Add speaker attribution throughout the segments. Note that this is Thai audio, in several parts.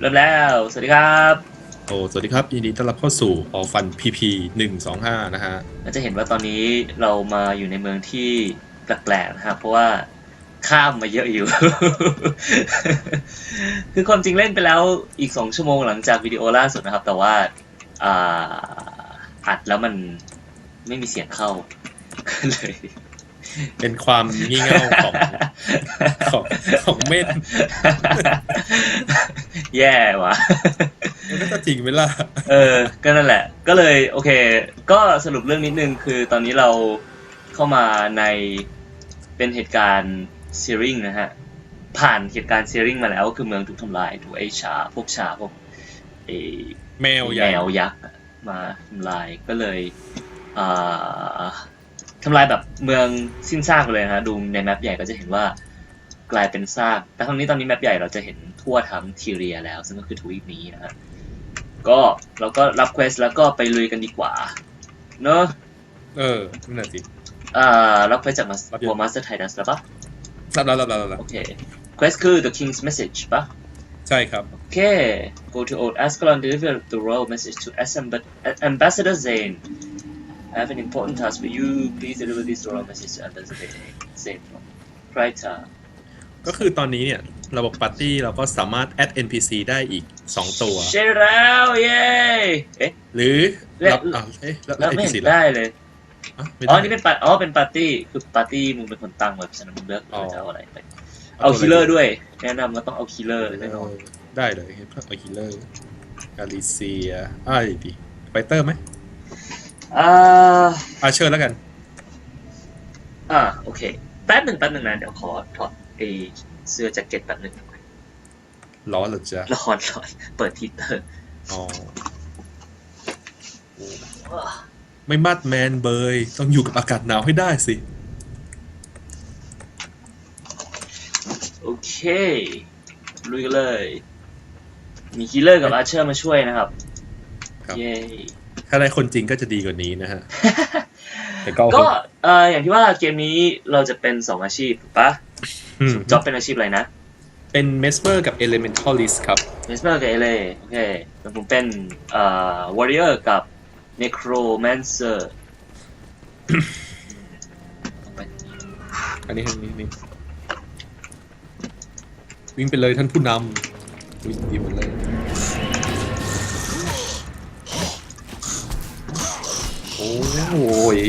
Speaker 1: เริ่มแล้ว สวัสดีครับ
Speaker 2: โอ้สวัสดีครับ ยินดีต้อนรับเข้าสู่ออฟันพีพีหนึ่งสองห้านะฮะ
Speaker 1: เราจะเห็นว่าตอนนี้เรามาอยู่ในเมืองที่แปลกๆนะครับเพราะว่าข้ามมาเยอะอยู่ คือความจริงเล่นไปแล้วอีกสองชั่วโมงหลังจากวิดีโอล่าสุดนะครับ แต่ว่าอ่าอัดแล้วมันไม่มีเสียงเข้าก็เลย
Speaker 2: เป็นความงี่เง่าของของของเม่น
Speaker 1: แย่ว่ะ
Speaker 2: มันก็จะจริงไหมล่ะ
Speaker 1: เออ ก็นั่นแหละ ก็เลยโอเค ก็สรุปเรื่องนิดนึงคือตอนนี้เราเข้ามาในเป็นเหตุการณ์ซีริงนะฮะ ผ่านเหตุการณ์ซีริงมาแล้ว คือเมืองถูกทำลายถูกไอ้ชาพวกชาพวกไอ้
Speaker 2: แมวให
Speaker 1: แม
Speaker 2: ญ่
Speaker 1: วยักษ์อะมาทำลายก็เลยอ่า ทำลายแบบเมืองสิ้นซากไปเลยนะฮะดูในแมปใหญ่ก็จะเห็นว่ากลายเป็นซาก แต่ครั้งนี้ตอนนี้แมปใหญ่เราจะเห็นทั่วทั้งทีเรียแล้ว ซึ่งก็คือทวีปนี้นะฮะก็เราก็รับเควสแล้วก็ไปลุยกันดีกว่า เนอะ
Speaker 2: เออนั่นแหละสิ
Speaker 1: อ่ารับเควสจากมา
Speaker 2: รับอยู่
Speaker 1: ตัวมาสเตอร์ไทดัสแล้วปะ
Speaker 2: รับแล้วรับแล้วรับแล้ว
Speaker 1: โอเคเควสคือ the king's message ปะ
Speaker 2: ใช่ครับ
Speaker 1: โอเค go to old Ascalon deliver the royal message to Assam- ambassador Zane I have an important task for you please deliver this royal message to ambassador Zane from Krita
Speaker 2: ก็คือตอนนี้เนี่ย ระบบปาร์ตี้เราก็สามารถ add NPC ได้อีก 2 ตัว
Speaker 1: ใช่แล้วเย้เอ๊ะ
Speaker 2: หรือ
Speaker 1: และ
Speaker 2: รับอ้าวเอ๊ะแล้ว
Speaker 1: แล้วไม่
Speaker 2: NPC
Speaker 1: เห็น
Speaker 2: ล่ะ
Speaker 1: ได้เลย
Speaker 2: อะไม่
Speaker 1: อ๋อ
Speaker 2: ได้
Speaker 1: นี่เป็นปาอ๋อ เป็นปาร์ตี้ คือปาร์ตี้มึงเป็นคนตั้งไว้เพราะฉะนั้นมึงเลือก
Speaker 2: อ๋อ
Speaker 1: ว่าจะเอาอะไรไป เอาคิลเลอร์ด้วย แนะนำว่าต้องเอาคิลเลอร์
Speaker 2: เอ
Speaker 1: แน่นอน
Speaker 2: อได้เลยเอาฮิลเลอร์กาลิเซียอ้ายดิไฟเตอร์ไหม
Speaker 1: อ่า
Speaker 2: อาเชอร์แล้วกัน
Speaker 1: อ่าโอเค แป๊บหนึ่งแป๊บหนึ่งนะเดี๋ยวขอถอดไอเสื้อแจ็คเก็ตแป๊บหนึ่ง
Speaker 2: ร้อนเหรอจ๊ะ
Speaker 1: ละครร้อนเปิดทีเตอร์
Speaker 2: อ๋อไม่มัดแมนเบย ต้องอยู่กับอากาศหนาวให้ได้สิ
Speaker 1: โอเค ลุยกันเลย มีคิลเลอร์กับอาร์เชอร์มาช่วยนะครับ
Speaker 2: ครับ
Speaker 1: เย้
Speaker 2: ถ้าได้คนจริงก็จะดีกว่านี้นะฮะแต่ก็
Speaker 1: ก็เอ่ออย่างที่ว่าเกมนี้เราจะเป็นสองอาชีพถูกปะ
Speaker 2: อืม
Speaker 1: จ็อบเป็นอาชีพอะไรนะ
Speaker 2: เป็นเมสเ e อร์กับ Elementalist ครับ
Speaker 1: เมสเมอร์กับเอเลโอเคแล้วผมเป็นเอ่อวอริเออร์กับเนโครแมนเซอร์
Speaker 2: อันนี้อันนี้นี่วิ่งไปเลยท่านผู้นำวิ่งดีหมดเลย โอ้ย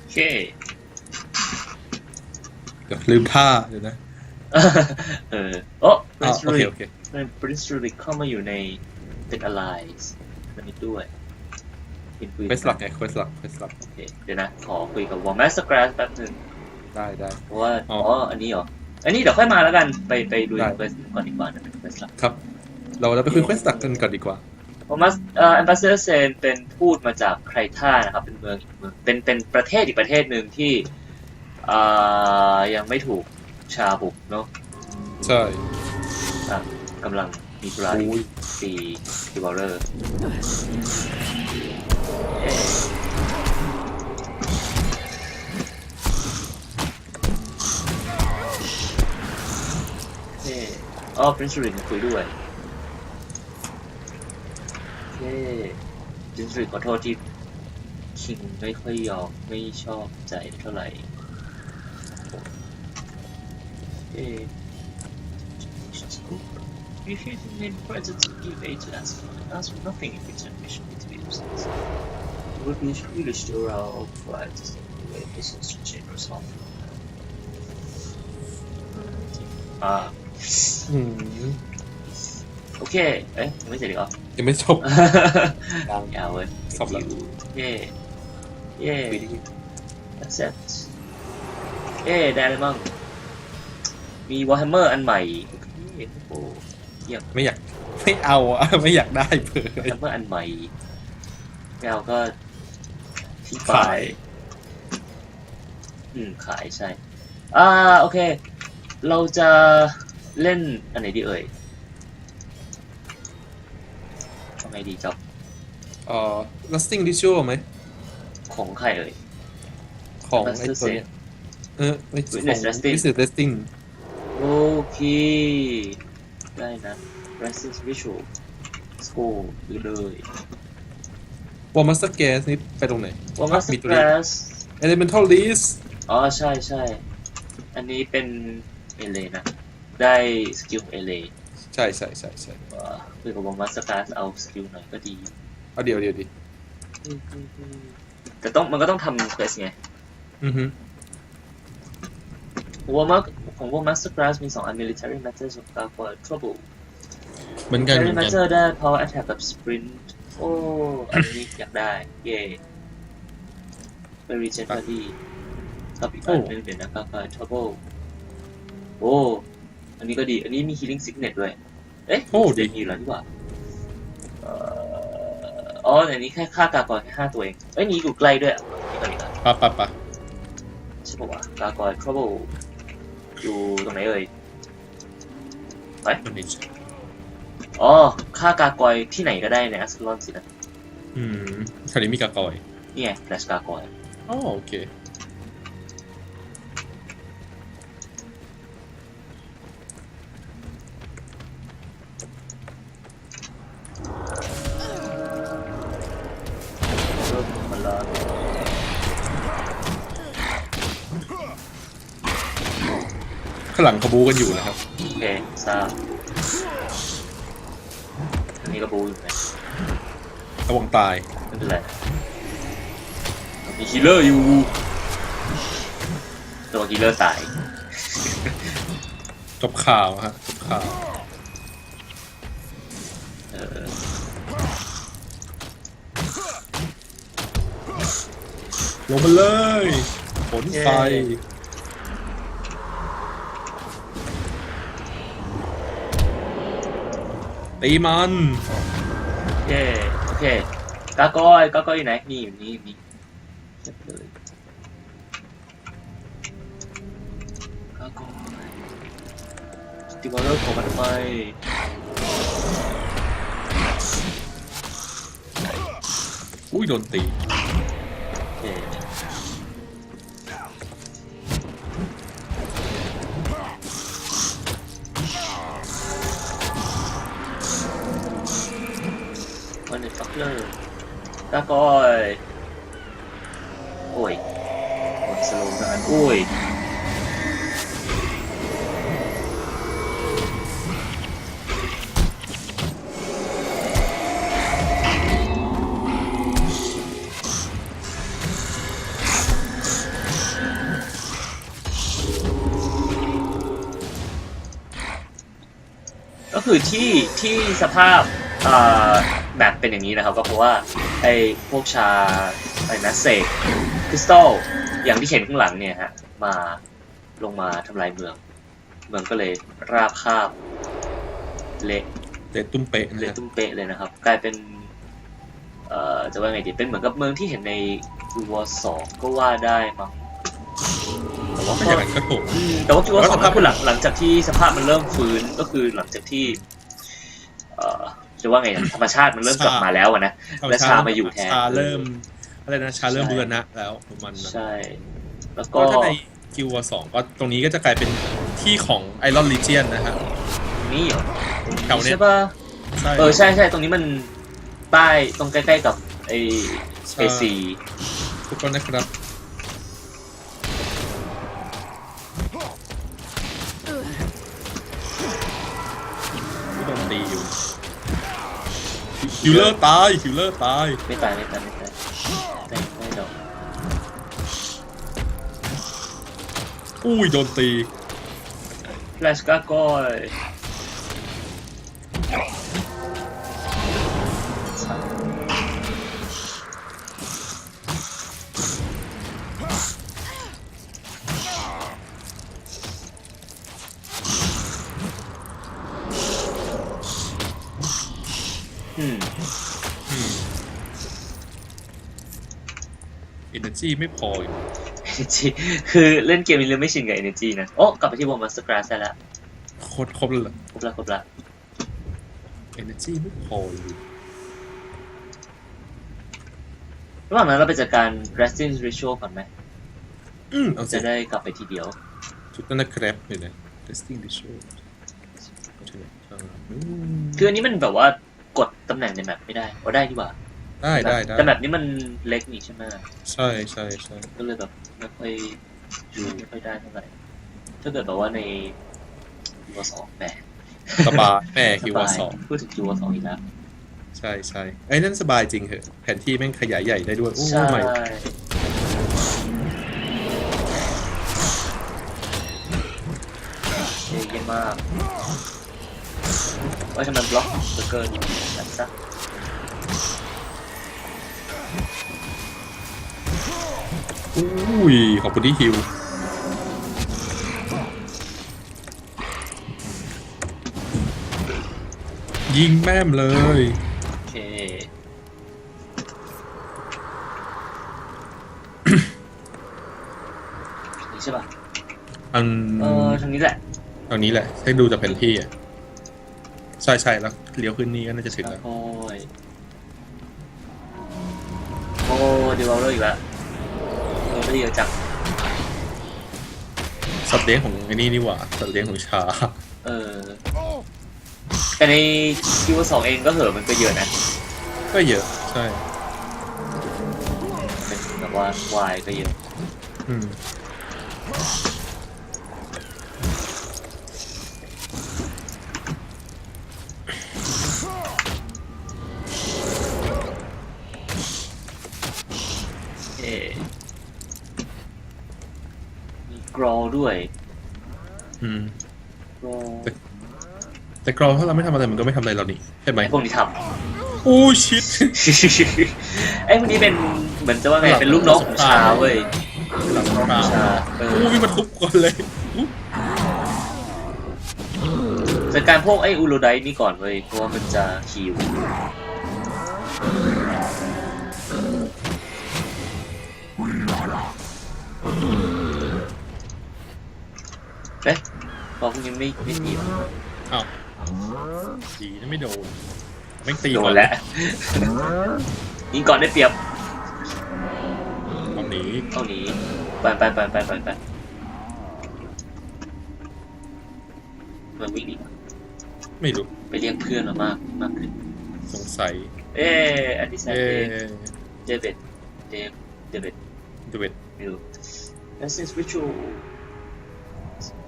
Speaker 1: โอเค
Speaker 2: เดี๋ยวลืมท่าเดี๋ยวนะ
Speaker 1: เออโอ้
Speaker 2: อ้าว
Speaker 1: Prince
Speaker 2: โอเค
Speaker 1: Rurik
Speaker 2: โอเค
Speaker 1: Prince Rurik เข้ามาอยู่ในเป็น allies มันนี้ด้วยเป็นคุย
Speaker 2: เควสหลักไงเควสหลักเควสหลัก
Speaker 1: โอเคเดี๋ยวนะ ขอคุยกับ War Master Grass แป๊บหนึง
Speaker 2: ได้ได้
Speaker 1: เพราะว่า
Speaker 2: อ๋
Speaker 1: อ๋
Speaker 2: อ
Speaker 1: ออันนี้เหรอ อันนี้เดี๋ยวค่อยมาแล้วกัน ไปไปดู
Speaker 2: ได้
Speaker 1: เควสก่อนดีกว่านะเป็นเควสหลัก
Speaker 2: ครับ เราเราไปคุยเควสหลักกันก่อนดีกว่า
Speaker 1: War Master เอ่อ Ambassador Zane เป็นพูดมาจากไครท่านะครับ เป็นเมืองอีกเมืองเป็นเป็นประเทศอีกประเทศหนึ่งที่อ่ายังไม่ถูกชาบุกเนาะ
Speaker 2: ใช่
Speaker 1: อะกำลังมีธุระ
Speaker 2: โอ้ย
Speaker 1: ตีคิวบอล เลอร์เย้อ๋อ Prince Rurik มาคุยด้วยเย้ Prince Rurik ขอโทษที่คิงไม่ค่อยยอมไม่ชอบใจเท่าไหร่เย้ Refuse the main presence of give aid to us, and ask for nothing in return mission to be useless. It would be foolish to allow our pride to stand in the way of this so generous offer. อ่า
Speaker 2: อืม
Speaker 1: โอเค เอ๊ะยังไม่เสร็จอีกเหรอ
Speaker 2: ยังไม่จบ
Speaker 1: ยังยาวเว้ย
Speaker 2: สอบแล้ว
Speaker 1: เย่เย่ accept เย่ได้เลยมั่งมี Warhammer อันใหม่โอเคโอ้โหเยี่ยม
Speaker 2: ไม่อยาก ไม่เอาอะไม่อยากได้เพื่อ
Speaker 1: แอปเปิลอันใหม่ไม่เอาก็ ที่
Speaker 2: ขาย
Speaker 1: อืม ขายใช่ อ่า โอเค เราจะเล่นอันไหนดีเอ่ยทำไงดีจ๊อบ
Speaker 2: เอ่อ lasting ritual ไหม
Speaker 1: ของใครเอ่ย
Speaker 2: ของไอ้ตัวเลยเออไอ้ของ
Speaker 1: Witness Lasting โอเค ได้นะ r e s i s Visual School เลย
Speaker 2: วอร์มัสเกสนี่ไปตรงไหน
Speaker 1: ว่ามาส
Speaker 2: มีตัว
Speaker 1: เก
Speaker 2: นี้
Speaker 1: ส
Speaker 2: Elemental List
Speaker 1: อ๋อใช่ใช่ อันนี้เป็นเอเลนะ ได้สกิลเอเล
Speaker 2: ใช่ใช่ใช่ใช่
Speaker 1: คือกับว่ามาสเกสเอาสกิลหน่อยก็ดี
Speaker 2: เอาเดี๋ยวเดี๋ยวดิ
Speaker 1: แต่ต้องมันก็ต้องทำเควสไง
Speaker 2: อือฮึ
Speaker 1: วอร์มาของวอร์มาสเกสมีสองอัน military matter กับ Gargoyle trouble
Speaker 2: เหมือนกันเหมื
Speaker 1: military
Speaker 2: อนกัน
Speaker 1: matter ได้ power attack กับ sprint โอ้อันนี้อยากได้ เย่ไป regen body กับอีกอันหนึงเดี๋ยวนะ Gargoyle trouble โอ้อันนี้ก็ดี อันนี้มี healing signet ด้วย เอ๊ะ
Speaker 2: โอ้ดี
Speaker 1: เดี๋ยวมีอยู่แล้วดีกว่าเอ่ออ๋ออันนี้แค่ค่ากากรแค่ห้าตัวเองเอ้ยนี่อยู่ใกล้ด้วยอะนี่ก่อนดีกว่า
Speaker 2: ปะปะปะ
Speaker 1: ใช่ป่าวะกากอย trouble อยู่ตรงไหนเอ่ย
Speaker 2: มันนี่
Speaker 1: อ๋อค่ากากอยที่ไหนก็ได้ในอัสลอนสินะ
Speaker 2: อืมคราวนี้มีกากอย
Speaker 1: นี่ไงแฟลชกากอย
Speaker 2: อ๋อโอเค
Speaker 1: เริ่มมันละ
Speaker 2: ข้างหลังเขาบูกันอยู่นะครับ
Speaker 1: โอเคทราบอั นนี้ก็บูอยู่นะ
Speaker 2: ระวังตาย
Speaker 1: ไม่เป็นไรมีฮีลเลอร์อยู่ตัวฮีลเลอร์ตาย
Speaker 2: จบข่าวฮะจบข่าว
Speaker 1: เออ
Speaker 2: ลงมาเลยฝนไฟ ตีมัน
Speaker 1: เย้โอเคกาก้อยกากอยอยู่ไหนนี่อยู่นี่อยู่นี่เก็บเลยกากอยติวอลเลอร์ของมันไม
Speaker 2: อุ้ยโดนตี
Speaker 1: โอเค กากอยโอ้ยโอ้ยสโลว์กันโอ้ยก็คือที่ที่สภาพแบบเป็นอย่างนี้นะครับ ก็เพราะว่า ไอ้พวกชาอะไรนะเสกคริสตัลอย่างที่เห็นข้างหลังเนี่ยฮะ มาลงมาทำลายเมือง เมืองก็เลยราบคาบ เละ
Speaker 2: เตะตุ้มเป๊ะนะ
Speaker 1: เละ
Speaker 2: ฮะ
Speaker 1: ตุ้มเป๊ะเลยนะครับ กลายเป็น เอ่อจะว่าไงดีเป็นเหมือนกับเมืองที่เห็นในวอร์สองก็ว่าได้มั้งแต่ว่า
Speaker 2: ไม่
Speaker 1: ก็
Speaker 2: อย่างนั้นก็ถูก
Speaker 1: อืมแต่ว่าคิดว่า
Speaker 2: แล้ว
Speaker 1: ส
Speaker 2: ส
Speaker 1: ภา
Speaker 2: ภา
Speaker 1: พ
Speaker 2: พ
Speaker 1: คือหลังหลังจากที่สภาพมันเริ่มฟื้นก็คือหลังจากที่ เอ่อ จะว่าไงนะธรรมชาติมันเริ่มกลับมาแล้วอะนะและชามาอยู่แทน
Speaker 2: ชาเริ่มอะไรนะชาเริ่มบูรณะแล้วของมันนะ
Speaker 1: ใช่ แล้ว
Speaker 2: ก็
Speaker 1: ก็
Speaker 2: ถ้าในกิวสองก็ตรงนี้ก็จะกลายเป็นที่ของไอรอนลีเจียนนะฮะ
Speaker 1: นี่เหรอ
Speaker 2: แถวเนี้ย
Speaker 1: ใช่ป่ะ
Speaker 2: ใช่
Speaker 1: เออใช่ใช่ตรงนี้มันใต้ตรงใกล้ๆกับไอเอซี
Speaker 2: ทุกคนนะครับ ฮิวเลอร์ตายฮิวเลอร์ตาย
Speaker 1: ไม่ตายไม่ตายไม่ตายไม่ไม่ดอก
Speaker 2: อุ้ยโดนตี
Speaker 1: แฟลชกากอย
Speaker 2: จีไม่พออยู่
Speaker 1: energy คือเล่นเกมนี้เลยไม่ชินกับ energy นะ โอ้ กลับไปที่วงมาสเตอร์กราสได้แล้ว
Speaker 2: โคตรครบเลย
Speaker 1: ครบแล้วครบแล้ว
Speaker 2: เอเนจีไม่พอเลย
Speaker 1: ระหว่างนั้นเราไปจัดการ resting ritual ก่อนไหม
Speaker 2: อืมเอาสิ
Speaker 1: จะได้กลับไปทีเดียว
Speaker 2: จุดนั้นนะครับเดี๋ยวนะ testing the show อืม
Speaker 1: คืออันนี้มันแบบว่ากดตำแหน่งในแมปไม่ได้เอาได้ดีกว่า
Speaker 2: ได้ได้ได้
Speaker 1: แต่แมปนี้มันเล็กนี่ใช่ไหม
Speaker 2: ใช่ใช่ใช่
Speaker 1: ก็เลยแบบไม่ค่อยดูไม่ค่อยได้เท่าไหร่ถ้าเกิดแบบว่าในยูวสองแหม
Speaker 2: สบายแม่คิวว่า
Speaker 1: บาย
Speaker 2: สอง
Speaker 1: พูดถึงยูวสองอีกแล้ว
Speaker 2: ใช่ใช่ไอ้นั่นสบายจริงเหอะแผนที่แม่งขยายใหญ่ได้ด้วยโอ้
Speaker 1: ใช่
Speaker 2: ไม่
Speaker 1: เท่เยี่ยมมากว่าทำไมบล็อกเหลือเกินแบบซะ
Speaker 2: อุ้ยขอบคุณที่ฮิวยิงแม่มเลย
Speaker 1: โอเค นี่ใช่ป่ะ
Speaker 2: อัน
Speaker 1: เออทางนี้แหละ
Speaker 2: ตอนนี้แหละให้ดูจากแผนที่อะใช่ใช่แล้วเลี้ยวขึ้นนี่ก็น่าจะถึงแล้ว
Speaker 1: โอ้ย โอ้เดี๋ยวเอาเรื่องอีกแล้ว เออไม่ดีจัง
Speaker 2: สัตว์เลี้ยงของไอ้นี่นี่หว่าสัตว์เลี้ยงของชา
Speaker 1: เออแต่ในคิวสองเองก็เหอะมันก็เยอะนะ
Speaker 2: ก็เยอะ ใช่
Speaker 1: เป็นแบบว่าวายก็เยอะ
Speaker 2: อืม
Speaker 1: กรอด้วย
Speaker 2: อืม
Speaker 1: กรอ
Speaker 2: แต่กรอถ้าเราไม่ทำอะไรมันก็ไม่ทำอะไรเรานี่ใช่ไหม
Speaker 1: ไอ้พวกนี้ท
Speaker 2: โอ้ชิตำ
Speaker 1: ไอ้พวกนี้เป็นเหมือนจะว่าไงเป็นลูกนกของชาเว้ย
Speaker 2: หลังคา
Speaker 1: ชาเออ
Speaker 2: โอ้ยมันทุบก่อนเลยอุ๊ย
Speaker 1: จัดการพวกไอ้อูโรไดนี่ก่อนเว้ยเพราะว่ามันจะคิว อพวกนี้ไม่ไม่ตีหรอ
Speaker 2: อ้าวดีนะไม่โดนแม่งตี
Speaker 1: โด
Speaker 2: ก่อน
Speaker 1: แล้ว ยิงก่อนได้เปรียบ
Speaker 2: ตอนนี้
Speaker 1: เท่านี้ไปไปไปไปไปไปมันวิ่งดีกว่า
Speaker 2: ไม่รู้
Speaker 1: ไปเรียกเพื่อนมามากมากขึ้น
Speaker 2: สงสัย
Speaker 1: เอ๊ะอันที่แซน
Speaker 2: เอ๊
Speaker 1: เดะเดวิดเดฟเดวิด
Speaker 2: เดวิด
Speaker 1: ไม่รู้ Essence Ritual โอ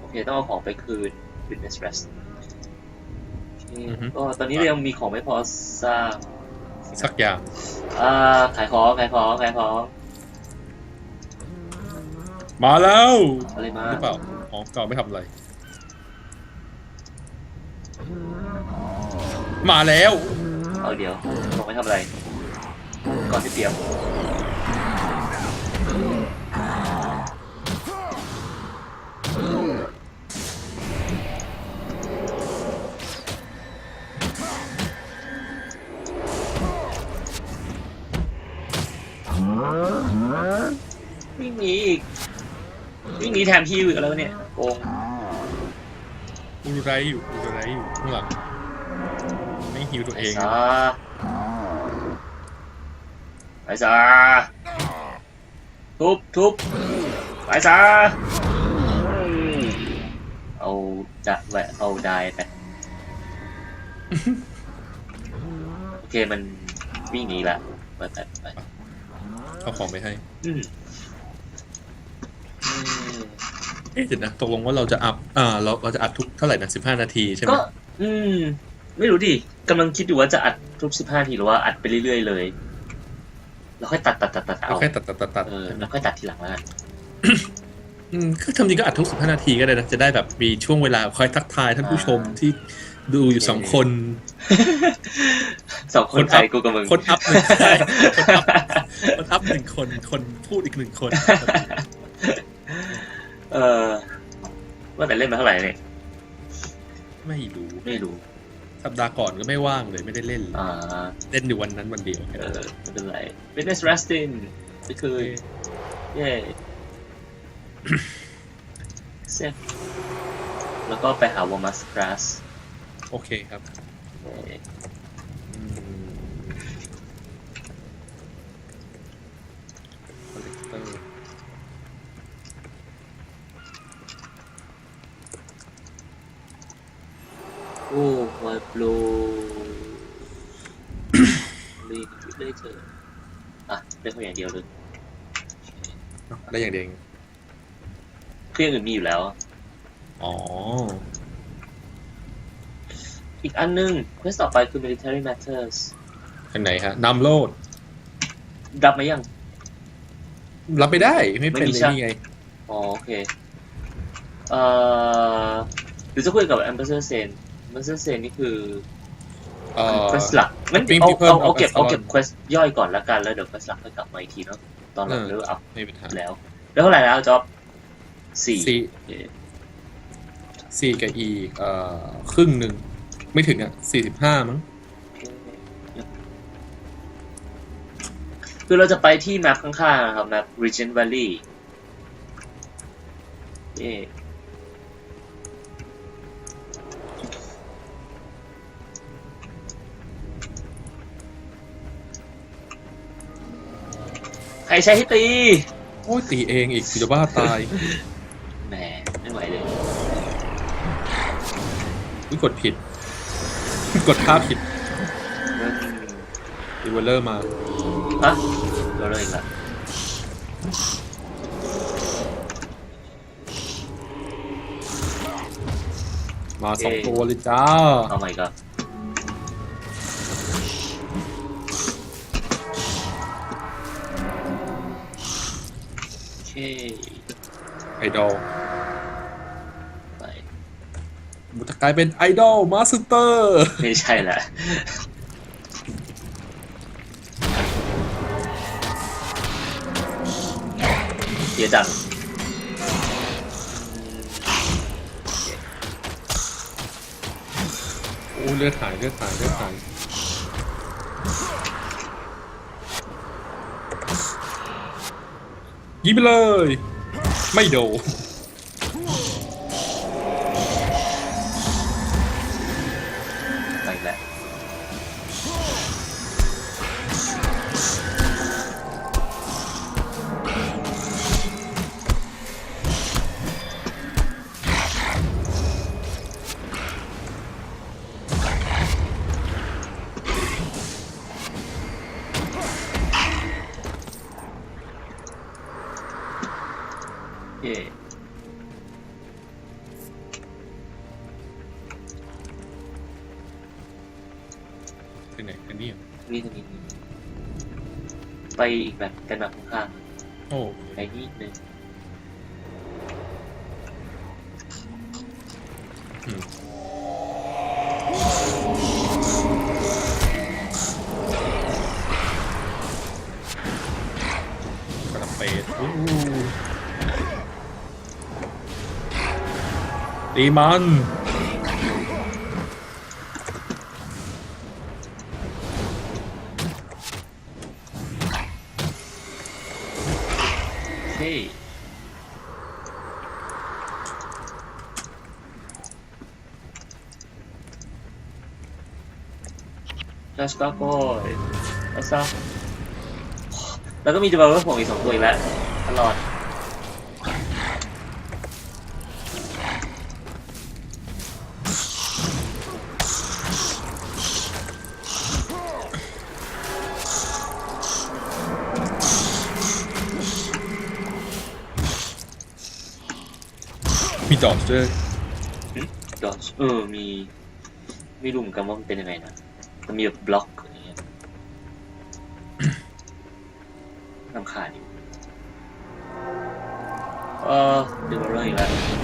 Speaker 1: เคต้องเอาของไปคืน Witness Rest โอเคก็ตอนนี้เรายังมีของไม่พอสร้าง
Speaker 2: สักอย่าง
Speaker 1: อ่าขายของขายของขายของ
Speaker 2: มาแล้ว
Speaker 1: อะไรมา
Speaker 2: หรือเปล่าอ๋อก่อนไม่ทำอะไร มาแล้ว
Speaker 1: เอาเดี๋ยวบอกไม่ทำอะไร ก่อนที่เตรียม นีแถมฮิวอีกแล้วเนี่ยโกง
Speaker 2: อูรุไรอยู่อูรุไรอยู่ข้างหลังไม่ฮิวตัวเอง
Speaker 1: ไปซะไปซะทุบทุบไปซะเอาจะแหวะเอาได้ไปโอเคมันวิ่งหนีละไปไปไป
Speaker 2: เอาของไปให้
Speaker 1: อืมอืม
Speaker 2: เอ๊ะเดี๋ยวนะตกลงว่าเราจะอัพอ่าเราเราจะอัดทุกเท่าไหร่นะสิบห้านาทีใช่ไหม
Speaker 1: ก็ อืม ไม่รู้ดิกำลังคิดอยู่ว่าจะอัดทุกสิบห้าทีหรือว่าอัดไปเรื่อยๆเลย แล้วค่อยตัดตัดตัดตัด
Speaker 2: เรา
Speaker 1: เอา
Speaker 2: แค่ตัดตัดตัดตัด
Speaker 1: เออแล้วค่อยตัดทีหลังแล้วกัน
Speaker 2: อืมคือทำจริงก็อัดทุกสิบห้านาทีก็ได้นะจะได้แบบมีช่วงเวลาคอยทักทายท่านผู้ชมที่ดูอยู่สองคน
Speaker 1: สองคนใครกูกับมึง
Speaker 2: คนอัพหนึ่งใช่คนอัพคนอัพหนึ่งคนคนพูดอีกหนึ่งคน
Speaker 1: เออว่าแต่เล่นมาเท่าไหร่เนี่ย
Speaker 2: ไม่รู้
Speaker 1: ไม่รู้
Speaker 2: สัปดาห์ก่อนก็ไม่ว่างเลยไม่ได้เล่นเลย
Speaker 1: อ่า
Speaker 2: เล่นอยู่วันนั้นวันเดียวแค่
Speaker 1: เอ
Speaker 2: นั้น
Speaker 1: อไม่เป็นไร Witness Resting ก็คือ เย้เซฟแล้วก็ไปหาวอมัสกราส
Speaker 2: โอเคครับอืม
Speaker 1: โอ้วาย โปรเลยเลยเจออะได้เพียงอย่างเดียวเลย
Speaker 2: ได้อย่างเดียวเอง
Speaker 1: เครื่องอื่นมีอยู่แล้ว
Speaker 2: อ๋อ
Speaker 1: อีกอันหนึง quest ต่อไปคือ military matters
Speaker 2: อันไหนฮะนำโลด
Speaker 1: รับไหมยัง
Speaker 2: รับไม่ได้ ไม่เป็น
Speaker 1: ไม่มี
Speaker 2: เลย
Speaker 1: ใช่
Speaker 2: นี่ไง
Speaker 1: อ๋อ โอเค เอ่อหรือจะคุยกับ ambassador sen ambassador sen นี่คือ
Speaker 2: เอ่อ
Speaker 1: quest หลักงั้น
Speaker 2: Bring
Speaker 1: เอา
Speaker 2: people
Speaker 1: เอาเอา
Speaker 2: of
Speaker 1: เก็บเอา
Speaker 2: Epsilon
Speaker 1: เก็บ quest ย่อยก่อนละกันแล้วเดี๋ยว quest หลักค่อยกลับมาอีกทีเนาะตอนหลัง
Speaker 2: เออ
Speaker 1: เริ่มอัพ
Speaker 2: ไม่เป็นปัญหา
Speaker 1: แล้ว แล้วเท่าไหร่แล้วจ๊อบสี่
Speaker 2: ซี
Speaker 1: โอเค
Speaker 2: ซีกับอีเอ่อครึ่งหนึ่ง ไม่ถึงอะสี่สิบห้ามั้ง
Speaker 1: คือเราจะไปที่แมปข้างๆนะครับแมป Regent Valley เย่ ใครใช้ให้ตี
Speaker 2: โอ้ยตีเองอีกกูจะบ้าตาย
Speaker 1: แหมไม่ไหวเลย
Speaker 2: อุ๊ยกดผิด กดท่าผิด
Speaker 1: อืม
Speaker 2: ดีเวลเลอร์มา
Speaker 1: ฮะเราเลยอีกละ
Speaker 2: มาสองตัวเลยจ้า
Speaker 1: เอาใหม่ก็
Speaker 2: ไอดอล
Speaker 1: ไป
Speaker 2: บุตรกลายเป็นไอดอลมาสเตอร์
Speaker 1: ไม่ใช่แหละเสียจัง
Speaker 2: โอ้เลือดหายเลือดหายเลือดหาย ยิงไปเลย ไม่โดน
Speaker 1: ไปอีกแบบเป็นแบบข้าง
Speaker 2: โอ้
Speaker 1: ๆไปนิดนึง
Speaker 2: อืมกระเปดอู้ตีมัน
Speaker 1: เฮ้ย ลัสกาโกยลัสกาแล้วก็มีจะบอกว่าผมอีกสองตัวอีกแล้วตลอด
Speaker 2: มีดอกด้วย
Speaker 1: ดอจเออ มี ไม่รู้เหมือนกันว่ามันเป็นยังไงนะ มันมีแบบบล็อกอะไรเงี้ยลำคาญอยู่เออดึงมาเรื่องอีกแล้ว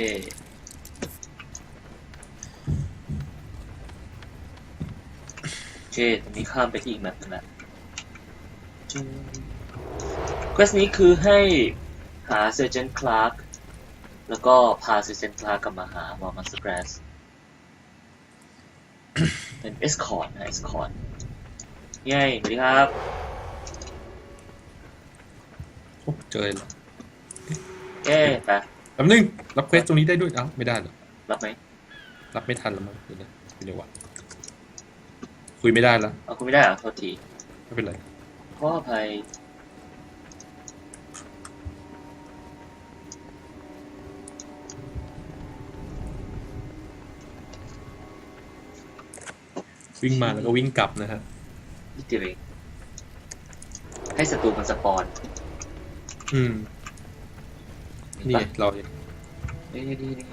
Speaker 1: โอเคตรงนี้ข้ามไปที่อีกแมปหนึงละเควสนี้คือให้หาเซอร์เจนคลาร์กแล้วก็พาเซอร์เจนคลาร์กกลับมาหาหมอมันสแกรสเป็นเอสคอร์ดนะเอสคอร์ดเย้สวัสดีครับ
Speaker 2: โอ้เจอเลยเหรอ
Speaker 1: เย้ไป
Speaker 2: แป๊บนึงรับเควสตรงนี้ได้ด้วยเอ้าไม่ได้เหรอ
Speaker 1: รับไหม
Speaker 2: รับไม่ทันแล้วมั้งเดี๋ยวนะเป็นจังหวะคุยไม่ได้แล้ว
Speaker 1: เอาคุณไม่ได้เหรอโทษที
Speaker 2: ไม่เป็นไร
Speaker 1: ขออภัย
Speaker 2: วิ่งมาแล้วก็วิ่งกลับนะฮะ
Speaker 1: นิดเดียวเองให้ศัตรูมันสปอน
Speaker 2: อืม
Speaker 1: เห็ น
Speaker 2: นี่
Speaker 1: ปะ
Speaker 2: ไงเรา
Speaker 1: นี่นี่นี่นี่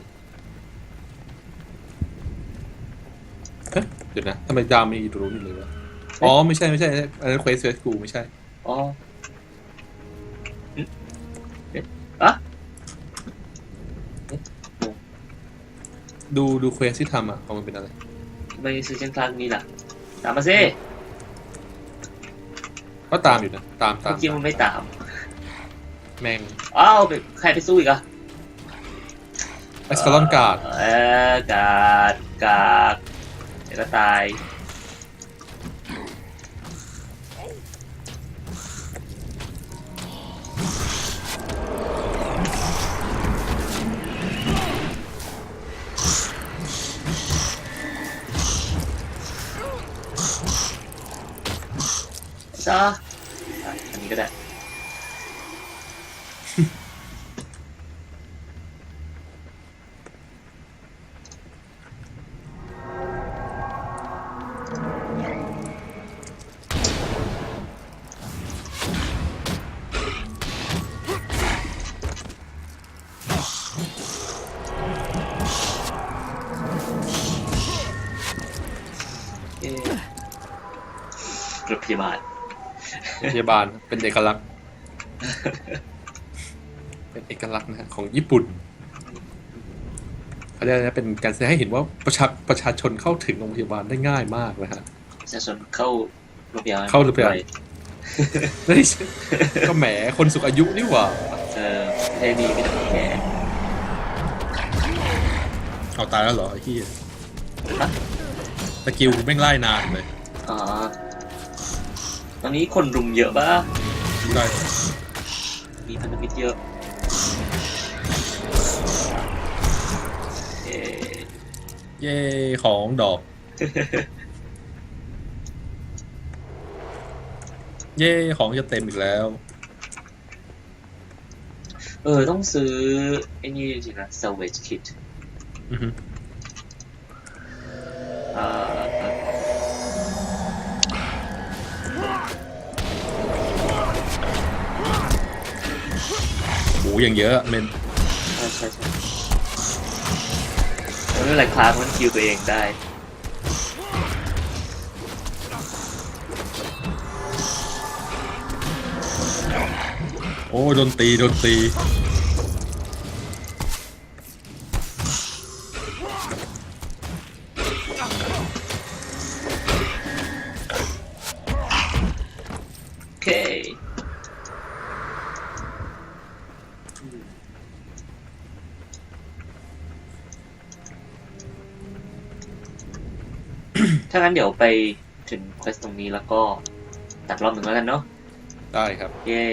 Speaker 2: เอ๊ะเดี๋ยวนะทำไมดาวมีอยู่ตรงนี้เลยวะอ๋อไม่ใช่ไม่ใช่อันนั้นเควสเควสกูไม่ใช่
Speaker 1: อ๋อหึเอ๊ะอะเอ๊ะงง
Speaker 2: ดูดูเควสที่ทำอะเอามันเป็นอะไร
Speaker 1: ทำไมซื้อเช่นครั้งนี้ล่ะ ตามมาสิ
Speaker 2: ก็ตามอยู่นะ ตามตาม
Speaker 1: เมื่อกี้มันไม่ตาม
Speaker 2: แม่ง
Speaker 1: อ้าวไปใครไปสู้อีกอะ
Speaker 2: เอ็กซ์คาลอนการ์ด
Speaker 1: เออกาดกาดเดี๋ยวก็ตายซะอะอันนี้ก็ได้ รถพยาบาล
Speaker 2: พยาบาลเป็นเอกลักษณ์ เป็นเอกลักษณ์นะฮะของญี่ปุ่นเขาเรียกนะเป็นการแสดงให้เห็นว่าประชาประชาชนเข้าถึงโรงพยาบาลได้ง่ายมากนะฮะ
Speaker 1: ประชาชนเข้าโรงพยาบาล
Speaker 2: เข้าโรงพยาบาล
Speaker 1: ด้วย
Speaker 2: ไม่ใช่ก็แหมคนสูงอายุนี่หว่า
Speaker 1: เออประเทศนี้มีแต่คนแก่
Speaker 2: เอาตายแล้วเหรอไอ้ที่
Speaker 1: ฮะ
Speaker 2: สกิลแม่งไล่นานเลย
Speaker 1: อ๋อ ตอนนี้คนรุมเยอะปะ
Speaker 2: ได้
Speaker 1: มีพันธมิตรเยอะเอ๊ะ
Speaker 2: เย่ของดอก เย่ของจะเต็มอีกแล้ว
Speaker 1: เออต้องซื้อไอ้นี่จริงๆนะ salvage kit
Speaker 2: อือฮึ
Speaker 1: อ่
Speaker 2: อย่างเยอะเมน
Speaker 1: ใช่ใช่ใช่ไม่เป็นไรคลาสมันคิวตัวเองได้
Speaker 2: โอ้โดนตีโดนตี
Speaker 1: โอเคางั้นเดี๋ยวไปถึงเควสตรงนี้แล้วก็ตัดรอบหนึ่งแล้วกันเนาะ
Speaker 2: ได้ครับ
Speaker 1: เย่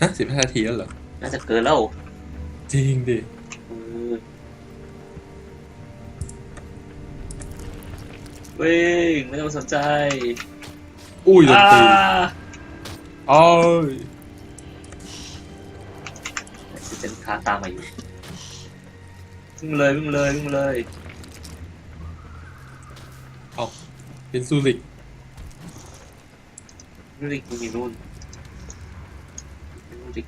Speaker 2: ฮะสิบห้านาทีแล้วเหรอ
Speaker 1: น่าจะเกินแล้ว
Speaker 2: จริงดิ
Speaker 1: เออวิ่งไม่ต้องสนใจ
Speaker 2: อุ้ยโดน
Speaker 1: อ่า
Speaker 2: ตีโอ้ย
Speaker 1: ซิเจนค้าตามมาอยู่วิ่งเลยวิ่งเลยวิ่งเลย
Speaker 2: เอา เป็นซูริก
Speaker 1: ริกมึงมีนู่นริก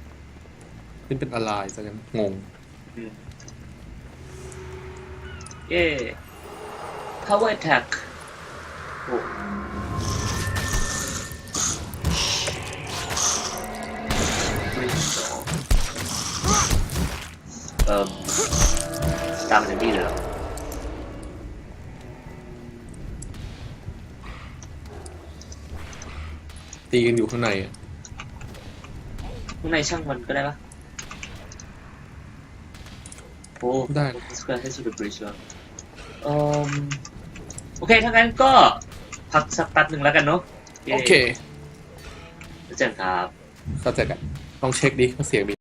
Speaker 2: เป็นเป็นอะไรซะงั้นงง
Speaker 1: อืมเย่ power attack โอ้ไม่สองเอ่อตามมาถึงนี่เลยเหรอ
Speaker 2: ตีกันอยู่ข้างในอะ
Speaker 1: ข้างในช่างมันก็ได้ปะโอ้
Speaker 2: ได้
Speaker 1: สแควร์ให้สุดบริชแล้วอืมโอเคถ้างั้นก็พักสักแป๊บหนึ่งแล้วกันเนาะ
Speaker 2: โอเค
Speaker 1: แล้วเจอกันครับ
Speaker 2: เข้าใจกันลองเช็คดิว่าเสียงมี